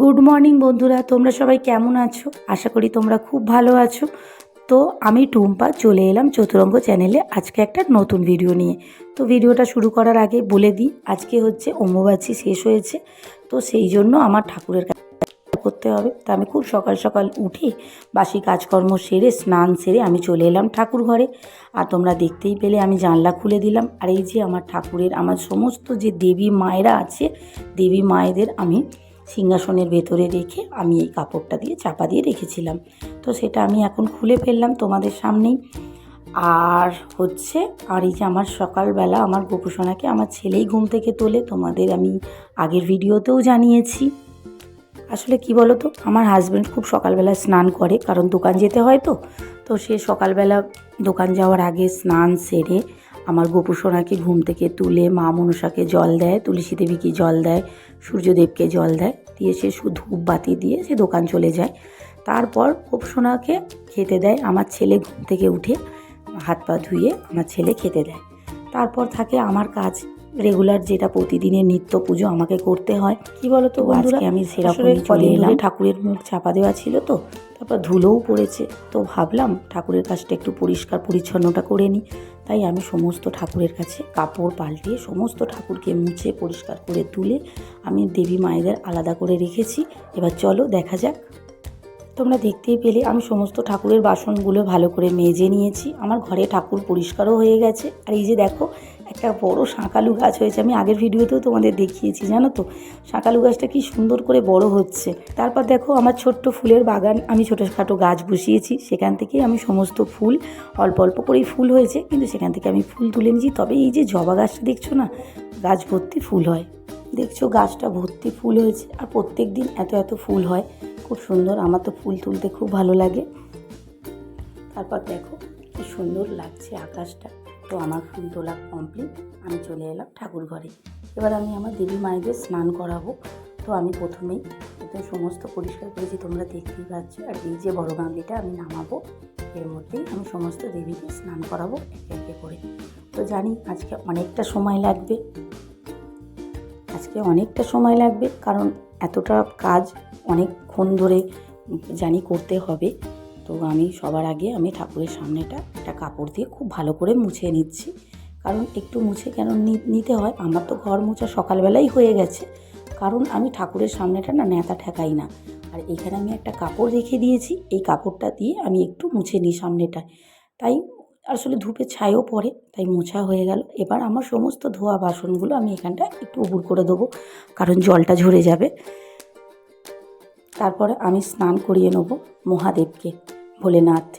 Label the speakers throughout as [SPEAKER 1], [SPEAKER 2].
[SPEAKER 1] Good morning বন্ধুরা। তোমরা সবাই কেমন আছো? আশা করি তোমরা খুব ভালো আছো। তো আমি টুম্পা, চলে এলাম চতুরঙ্গ চ্যানেলে আজকে একটা নতুন ভিডিও নিয়ে। তো ভিডিওটা শুরু করার আগে বলে দিই, আজকে হচ্ছে অম্বুবাচী শেষ হয়েছে। তো সেই জন্য আমার ঠাকুরের করতে হবে। তা আমি খুব সকাল সকাল উঠে বাসি কাজকর্ম সেরে, স্নান সেরে আমি চলে এলাম ঠাকুর ঘরে। আর তোমরা দেখতেই পেলে আমি জানলা খুলে দিলাম। আর এই যে আমার ঠাকুরের, আমার সমস্ত যে দেবী মায়েরা আছে, দেবী মায়েদের আমি সিংহাসনের ভেতরে রেখে আমি এই কাপড়টা দিয়ে চাপা দিয়ে রেখেছিলাম। তো সেটা আমি এখন খুলে ফেললাম তোমাদের সামনেই। আর হচ্ছে, আর এই যে আমার সকালবেলা আমার গোপুসোনাকে আমার ছেলেই ঘুম থেকে তোলে, তোমাদের আমি আগের ভিডিওতেও জানিয়েছি। আসলে কি বলো তো আমার হাজব্যান্ড খুব সকালবেলা স্নান করে, কারণ দোকান যেতে হয় তো। তো সে সকালবেলা দোকান যাওয়ার আগে স্নান সেরে আমার গোপুসোনাকে ঘুম থেকে তুলে মা মনসাকে জল দেয় তুলসী দেবীকে জল দেয় সূর্যদেবকে জল দেয় দিয়ে সে ধূপ বাতি দিয়ে সে দোকান চলে যায়। তারপর গোপুসোনাকে খেতে দেয় আমার ছেলে ঘুম থেকে উঠে হাত পা ধুয়ে আমার ছেলে খেতে দেয়। তারপর থাকে আমার কাজ রেগুলার যেটা প্রতিদিনের নিত্য পুজো আমাকে করতে হয়। কি বলো তো আজকে আমি সেরকমই চলে এলাম। ঠাকুরের মুখ চাপা দেওয়া ছিল তো। তারপর ধুলোও পড়েছে। তো ভাবলাম ঠাকুরের কাছটা একটু পরিষ্কার পরিচ্ছন্নটা করে নিই। তাই আমি সমস্ত ঠাকুরের কাছে কাপড় পাল্টিয়ে সমস্ত ঠাকুরকে মুছে পরিষ্কার করে তুলে আমি দেবী মায়েদের আলাদা করে রেখেছি। এবার চলো দেখা যাক। তোমরা দেখতেই পেলে আমি সমস্ত ঠাকুরের বাসনগুলো ভালো করে মেজে নিয়েছি। আমার ঘরে ঠাকুর পরিষ্কারও হয়ে গেছে। আর এই যে দেখো একটা বড় শাঁকালু গাছ হয়েছে। আমি আগের ভিডিওতেও তোমাদের দেখিয়েছি, জানো তো? শাঁকালু গাছটা কি সুন্দর করে বড় হচ্ছে। তারপর দেখো, আমার ছোট্ট ফুলের বাগান, আমি ছোটোখাটো গাছ বসিয়েছি। সেখান থেকেই আমি সমস্ত ফুল, অল্প অল্প করেই ফুল হয়েছে, কিন্তু সেখান থেকে আমি ফুল তুলে নিয়েছি। তবে এই যে জবা গাছটা দেখছ না, গাছ ভর্তি ফুল হয়। দেখছ, গাছটা ভর্তি ফুল হয়েছে। আর প্রত্যেক দিন এত এত ফুল হয়। খুব সুন্দর, আমার তো ফুল তুলতে খুব ভালো লাগে। তারপর দেখো, কি সুন্দর লাগছে আকাশটা। তো আমার ফুল তোলা কমপ্লিট আমি চলে এলাম ঠাকুর ঘরে। এবার আমি আমার দেবী মায়েদের স্নান করাবো। তো আমি প্রথমেই এতে সমস্ত পরিষ্কার করেছি, তোমরা দেখতেই পাচ্ছ। আর এই যে বড় গামলিটা আমি নামাবো, এর মধ্যেই আমি সমস্ত দেবীকে স্নান করাবো একে একে করে। তো জানি আজকে অনেকটা সময় লাগবে। আজকে অনেকটা সময় লাগবে, কারণ এতটা কাজ অনেকক্ষণ ধরে জানি করতে হবে। তো আমি সবার আগে আমি ঠাকুরের সামনেটা একটা কাপড় দিয়ে খুব ভালো করে মুছে নিচ্ছি। কারণ একটু মুছে কেন নিতে হয়? আমার তো ঘর মোছা সকালবেলাই হয়ে গেছে। কারণ আমি ঠাকুরের সামনেটা না নেতা ঠেকাই না। আর এখানে আমি একটা কাপড় রেখে দিয়েছি। এই কাপড়টা দিয়ে আমি একটু মুছে নিই সামনেটা। তাই আসলে ধূপে ছাইও পড়ে, তাই মোছা হয়ে গেল। এবার আমার সমস্ত ধোয়া বাসনগুলো আমি এখানটা একটু উবুর করে দেবো, কারণ জলটা ঝরে যাবে। তারপরে আমি স্নান করিয়ে নেব মহাদেবকে। ভোলেনাথ।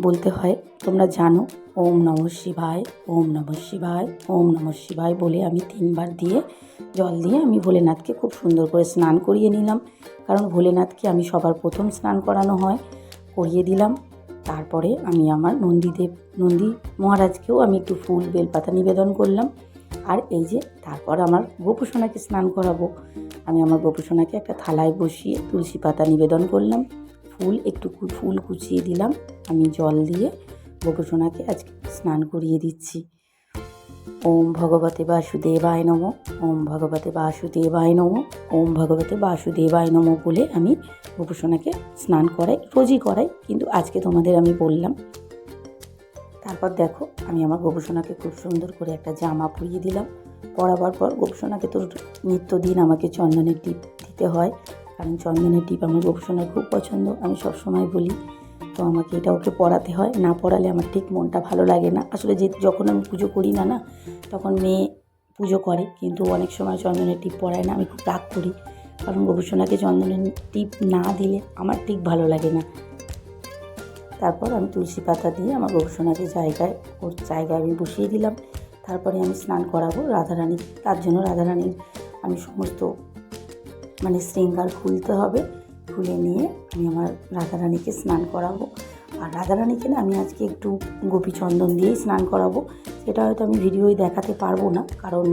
[SPEAKER 1] বলতে হয়, তোমরা জানো, ওম নম শিবায়, ওম নম শিবায়, ওম নম শিবায় বলে আমি তিনবার দিয়ে, জল দিয়ে আমি ভোলেনাথকে খুব সুন্দর করে স্নান করিয়ে নিলাম। কারণ ভোলেনাথকে আমি সবার প্রথম স্নান করানো হয়, করিয়ে দিলাম। তারপরে আমি আমার নন্দীদেব, নন্দী মহারাজকেও আমি একটু ফুল, বেলপাতা নিবেদন করলাম। আর এই যে, তারপর আমার গোপুসোনাকে স্নান করাবো। আমি আমার গোপুসোনাকে একটা থালায় বসিয়ে তুলসী পাতা নিবেদন করলাম। ফুল, একটু ফুল কুচিয়ে দিলাম। আমি জল দিয়ে গোপুসোনাকে আজকে স্নান করিয়ে দিচ্ছি। ওম ভগবতে বাসুদেবায় নম, ওম ভগবতে বাসুদেবায় নম, ওম ভগবতে বাসুদেবায় নম বলে আমি গোপুসোনাকে স্নান করাই, রোজই করাই, কিন্তু আজকে তোমাদের আমি বললাম। তারপর দেখো, আমি আমার গোপুসোনাকে খুব সুন্দর করে একটা জামা পরিয়ে দিলাম। পরাবার পর গোপুসোনাকে তো নিত্যদিন আমাকে চন্দনের টিপ দিতে হয়। কারণ চন্দনের টিপ আমার গোপুসোনার খুব পছন্দ, আমি সবসময় বলি, তো আমাকে এটা ওকে পড়াতে হয়। না পড়ালে আমার ঠিক মনটা ভালো লাগে না। আসলে যে যখন আমি পুজো করি না না, তখন মেয়ে পুজো করে, কিন্তু অনেক সময় চন্দনের টিপ পড়ায় না, আমি খুব রাগ করি। কারণ গোপুসোনাকে চন্দনের টিপ না দিলে আমার ঠিক ভালো লাগে না। তারপর আমি তুলসী পাতা দিয়ে আমার গবেষণাকে জায়গায়, ওর জায়গায় আমি বসিয়ে দিলাম। তারপরে আমি স্নান করাবো রাধারানী তার জন্য রাধারানীর আমি সমস্ত মানে শৃঙ্গার খুলতে হবে। খুলে নিয়ে আমি আমার রাধারানীকে স্নান করাবো। আর রাধারানীকে না আমি আজকে একটু গোপী চন্দন দিয়েই স্নান করাবো। সেটা হয়তো আমি ভিডিওয় দেখাতে পারব না, কারণ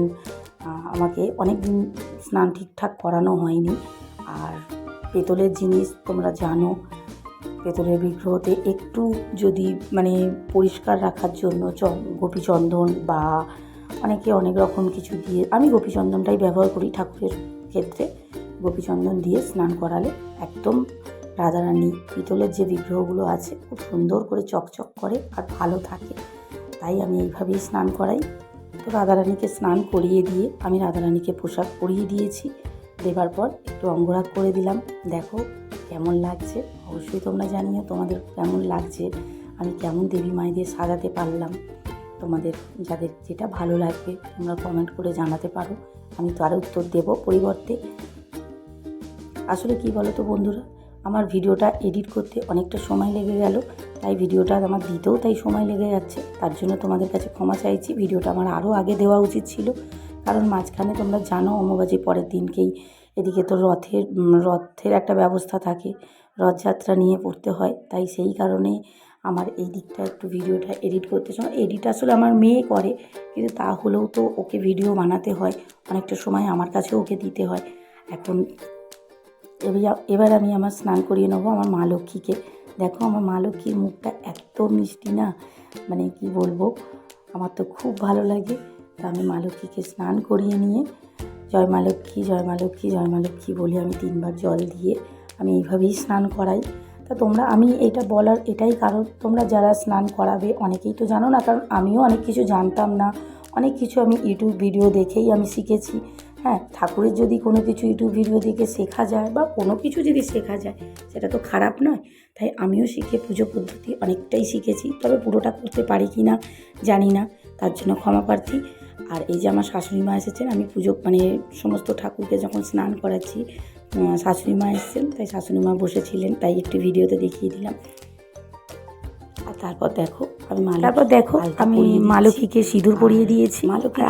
[SPEAKER 1] আমাকে অনেক দিন স্নান ঠিকঠাক করানো হয়নি। আর পেতলের জিনিস তোমরা জানো, পেতলের বিগ্রহতে একটু যদি মানে পরিষ্কার রাখার জন্য চ, গোপীচন্দন বা অনেকে অনেক রকম কিছু দিয়ে, আমি গোপীচন্দনটাই ব্যবহার করি ঠাকুরের ক্ষেত্রে। গোপীচন্দন দিয়ে স্নান করালে একদম রাধারানী পিতলের যে বিগ্রহগুলো আছে, খুব সুন্দর করে চকচক করে আর ভালো থাকে। তাই আমি এইভাবেই স্নান করাই। তো রাধারানীকে স্নান করিয়ে দিয়ে আমি রাধারানীকে পোশাক পরিয়ে দিয়েছি। দেবার পর একটু অঙ্গরাগ করে দিলাম। দেখো কেমন লাগছে। অবশ্যই তোমরা জানিও তোমাদের কেমন লাগছে। আমি কেমন দেবী মায়েদের সাজাতে পারলাম। তোমাদের যাদের যেটা ভালো লাগবে তোমরা কমেন্ট করে জানাতে পারো। আমি তার উত্তর দেব পরিবর্তে। আসলে কি বলো তো বন্ধুরা? আমার ভিডিওটা এডিট করতে অনেকটা সময় লেগে গেল, তাই ভিডিওটা আমার দিতেও তাই সময় লেগে যাচ্ছে। তার জন্য তোমাদের কাছে ক্ষমা চাইছি। ভিডিওটা আমার আরও আগে দেওয়া উচিত ছিল। কারণ মাঝখানে তোমরা জানো অম্বুবাজি পরের দিনকেই এদিকে তো রথের রথের একটা ব্যবস্থা থাকে, রথযাত্রা নিয়ে পড়তে হয়। তাই সেই কারণে আমার এই দিকটা একটু ভিডিওটা এডিট করতে সময় এডিট আসলে আমার মেয়ে করে, কিন্তু তা হলেও তো ওকে ভিডিও বানাতে হয়, অনেকটা সময় আমার কাছে ওকে দিতে হয়। এখন এবার- আমি আমার স্নান করিয়ে নেব আমার মা লক্ষ্মীকে। দেখো আমার মা লক্ষ্মীর মুখটা এত মিষ্টি না মানে কি বলব, আমার তো খুব ভালো লাগে। তা আমি মা লক্ষ্মীকে স্নান করিয়ে নিয়ে, জয় মা লক্ষ্মী, জয় মা লক্ষ্মী, জয় মা লক্ষ্মী বলে আমি তিনবার জল দিয়ে আমি এইভাবেই স্নান করাই। তা তোমরা, আমি এটা বলার, এটাই কারণ, তোমরা যারা স্নান করাবে অনেকেই তো জানো না, কারণ আমিও অনেক কিছু জানতাম না। অনেক কিছু আমি ইউটিউব ভিডিও দেখেই আমি শিখেছি। হ্যাঁ ঠাকুরের যদি কোনো কিছু ইউটিউব ভিডিও দেখে শেখা যায় বা কোনো কিছু যদি শেখা যায়, সেটা তো খারাপ নয়। তাই আমিও শিখে পুজো পদ্ধতি অনেকটাই শিখেছি, তবে পুরোটা করতে পারি কি না জানি না, তার জন্য ক্ষমা প্রার্থী। আর এই যে আমার শাশুড়ি মা এসেছেন, আমি পুজো মানে সমস্ত ঠাকুরকে যখন স্নান করাচ্ছি শাশুড়ি মা এসেছেন, তাই শাশুড়ি মা বসেছিলেন, তাই একটু ভিডিওতে দেখিয়ে দিলাম। আর তারপর দেখো তারপর দেখো আমি মালকীকে সিঁদুর পরিয়ে দিয়েছি।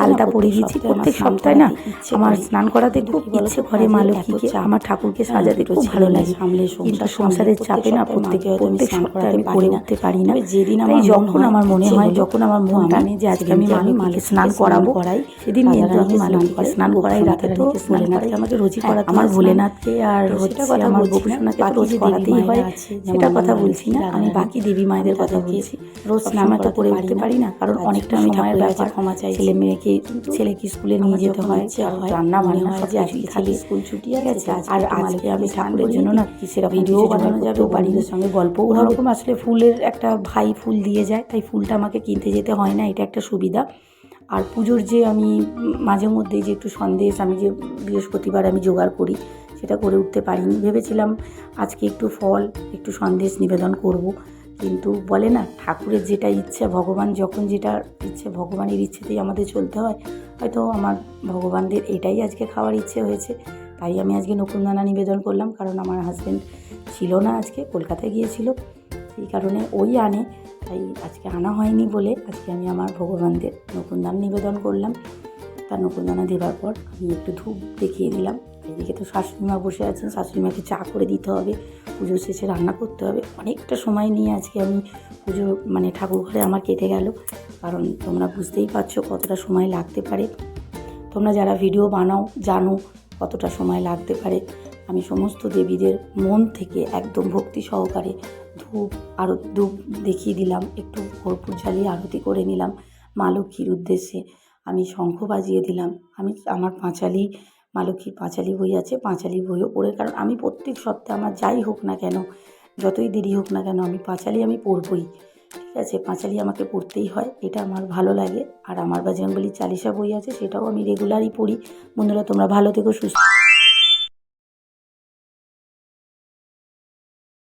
[SPEAKER 1] আলতা পরিয়ে দিয়েছি
[SPEAKER 2] প্রত্যেক সপ্তাহে
[SPEAKER 1] না? আমার স্নান করাতে খুব ইচ্ছে
[SPEAKER 2] তো,
[SPEAKER 1] ঘরে মালতীকে আমার ঠাকুরকে
[SPEAKER 2] হ্যাঁ,
[SPEAKER 1] সাজাতে খুব ভালো লাগে।
[SPEAKER 2] সামলে
[SPEAKER 1] কিন্তু সংসারের চাপে না
[SPEAKER 2] প্রত্যেক
[SPEAKER 1] প্রত্যেক
[SPEAKER 2] সপ্তাহে
[SPEAKER 1] আমি করে
[SPEAKER 2] আমি পারি না।
[SPEAKER 1] উঠতে পারি না।
[SPEAKER 2] যেদিন আমার
[SPEAKER 1] যখন আমার মনে হয় যখন আমার মন
[SPEAKER 2] আমি
[SPEAKER 1] টানে যে আজকে আমি
[SPEAKER 2] আমি
[SPEAKER 1] মালতীকে স্নান করাবো
[SPEAKER 2] করাই।
[SPEAKER 1] সেদিন কিন্তু আমি মালতীকে স্নান করাই রাতে তো
[SPEAKER 2] স্নান করাই।
[SPEAKER 1] আমাকে রোজই
[SPEAKER 2] হ্যাঁ,
[SPEAKER 1] করাতে
[SPEAKER 2] আমার
[SPEAKER 1] হয়
[SPEAKER 2] ভোলেনাথকে আর হচ্ছে
[SPEAKER 1] কথা
[SPEAKER 2] আমার গোপুসোনাকে
[SPEAKER 1] রোজ করাতেই হয় সেটা কথা বলছি না আমি বাকি দেবী মায়েদের কথা বলছি রোজ তো করে
[SPEAKER 2] পারি
[SPEAKER 1] উঠতে পারি না কারণ অনেকটা সময়ের
[SPEAKER 2] ঠাকুরের কাছে ক্ষমা চাই
[SPEAKER 1] ছেলে মেয়েকে ছেলেকে স্কুলে নিয়ে যেতে হয় আর রান্না
[SPEAKER 2] মনে
[SPEAKER 1] বান্না
[SPEAKER 2] হয় যে আজকে
[SPEAKER 1] থাকে
[SPEAKER 2] স্কুল ছুটি আছে
[SPEAKER 1] আর আজকে আমি ঠাকুরের জন্য না
[SPEAKER 2] দিই।
[SPEAKER 1] সেরকম
[SPEAKER 2] ভিডিও বানানো যাবে,
[SPEAKER 1] পারি
[SPEAKER 2] সঙ্গে গল্পও হবে।
[SPEAKER 1] ওরকম আসলে ফুলের একটা ভাই ফুল দিয়ে যায় তাই ফুলটা আমাকে কিনতে যেতে হয় না এটা একটা সুবিধা আর পুজোর যে আমি মাঝে মধ্যে যে একটু সন্দেশ আমি যে বৃহস্পতিবার আমি জোগাড় করি সেটা করে উঠতে পারিনি ভেবেছিলাম আজকে একটু ফল একটু সন্দেশ নিবেদন করব কিন্তু বলে না, ঠাকুরের যেটা ইচ্ছা, ভগবান যখন যেটা ইচ্ছে, ভগবানের ইচ্ছেতেই আমাদের চলতে হয়। হয়তো আমার ভগবানদের এটাই আজকে খাওয়ার ইচ্ছে হয়েছে। তাই আমি আজকে নকুনদানা নিবেদন করলাম, কারণ আমার হাজব্যান্ড ছিল না আজকে, কলকাতায় গিয়েছিল। সেই কারণে ওই আনে। তাই আজকে আনা হয়নি বলে আজকে আমি আমার ভগবানদের নকুনদান নিবেদন করলাম। তার নকুনদানা দেওয়ার পর আমি একটু ধূপ দেখিয়ে দিলাম। এদিকে তো শাশুড়িমা বসে আছেন, শাশুড়িমাকে চা করে দিতে হবে, পুজো শেষে রান্না করতে হবে। অনেকটা সময় নিয়ে আজকে আমি পুজো মানে ঠাকুর ঘরে আমার কেটে গেল। কারণ তোমরা বুঝতেই পারছ কতটা সময় লাগতে পারে। তোমরা যারা ভিডিও বানাও, জানো কতটা সময় লাগতে পারে। আমি সমস্ত দেবীদের মন থেকে একদম ভক্তি সহকারে ধূপ, আরও ধূপ দেখিয়ে দিলাম, একটু কর্পূর জ্বালিয়ে আরতি করে নিলাম। মা লক্ষ্মীর উদ্দেশ্যে। আমি শঙ্খ বাজিয়ে দিলাম। আমি আমার পাঁচালি, মা লক্ষ্মীর পাঁচালি বই আছে, পাঁচালি বইও পড়ে, কারণ আমি প্রত্যেক সপ্তাহে আমার যাই হোক না কেন, যতই দেরি হোক না কেন, আমি পাঁচালি আমি পড়বই। ঠিক আছে, পাঁচালি আমাকে পড়তেই হয়, এটা আমার ভালো লাগে। আর আমার বাজরঙ্গলি চালিশা বই আছে, সেটাও আমি রেগুলারই পড়ি। বন্ধুরা, তোমরা ভালো থেকো, সুস্থ